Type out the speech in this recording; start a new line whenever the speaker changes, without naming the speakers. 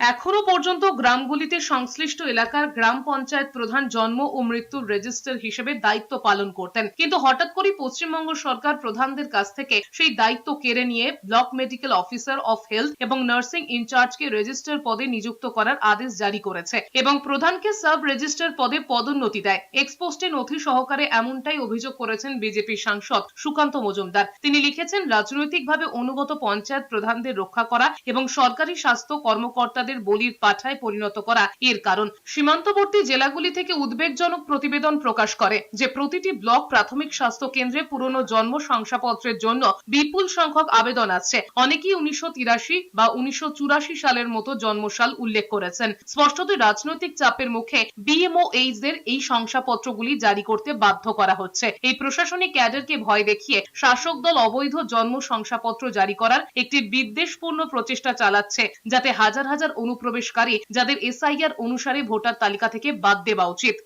এখনও পর্যন্ত গ্রামগুলিতে সংশ্লিষ্ট এলাকার গ্রাম পঞ্চায়েত প্রধান জন্ম ও মৃত্যুর রেজিস্টার হিসেবে দায়িত্ব পালন করতেন। কিন্তু হঠাৎ করেই পশ্চিমবঙ্গ সরকার প্রধানদের কাছ থেকে সেই দায়িত্ব কেড়ে নিয়ে block medical officer of health এবং নার্সিং ইনচার্জকে রেজিস্টার পদে নিযুক্ত করার আদেশ জারি করেছে এবং প্রধানকে সাব রেজিস্টার পদে পদোন্নতি দেয়। এক্সপোস্টে নথি সহকারে এমনটাই অভিযোগ করেছেন বিজেপি সাংসদ সুকান্ত মজুমদার। তিনি লিখেছেন, রাজনৈতিকভাবে অনুগত পঞ্চায়েত প্রধানদের রক্ষা করা এবং সরকারি স্বাস্থ্য কর্মকর্তাদের বলির পাঠায় পরিণত করা এর কারণ। সীমান্তবর্তী জেলাগুলি থেকে উদ্বেগজনক প্রতিবেদন প্রকাশ করে যে প্রতিটি ব্লক প্রাথমিক স্বাস্থ্য কেন্দ্রে পুরনো জন্ম শংসাপত্রের জন্য বিপুল সংখ্যক আবেদন আছে। অনেকেই উনিশশো বা উনিশশো চুরাশি সালের মতো জন্মসাল উল্লেখ করেছেন। স্পষ্টতই রাজনৈতিক চাপের মুখে বিএমও এইচদের এই শংসাপত্রগুলি জারি করতে বাধ্য করা হচ্ছে। এই প্রশাসনিক ক্যাডারকে ভয় দেখিয়ে শাসক দল অবৈধ জন্ম শংসাপত্র জারি করার একটি বিদ্বেষপূর্ণ প্রচেষ্টা চালাচ্ছে, যাতে হাজার হাজার অনুপ্রবেশকারী যাদের এসআইআর অনুসারে ভোটার তালিকা থেকে বাদ দেওয়া উচিত।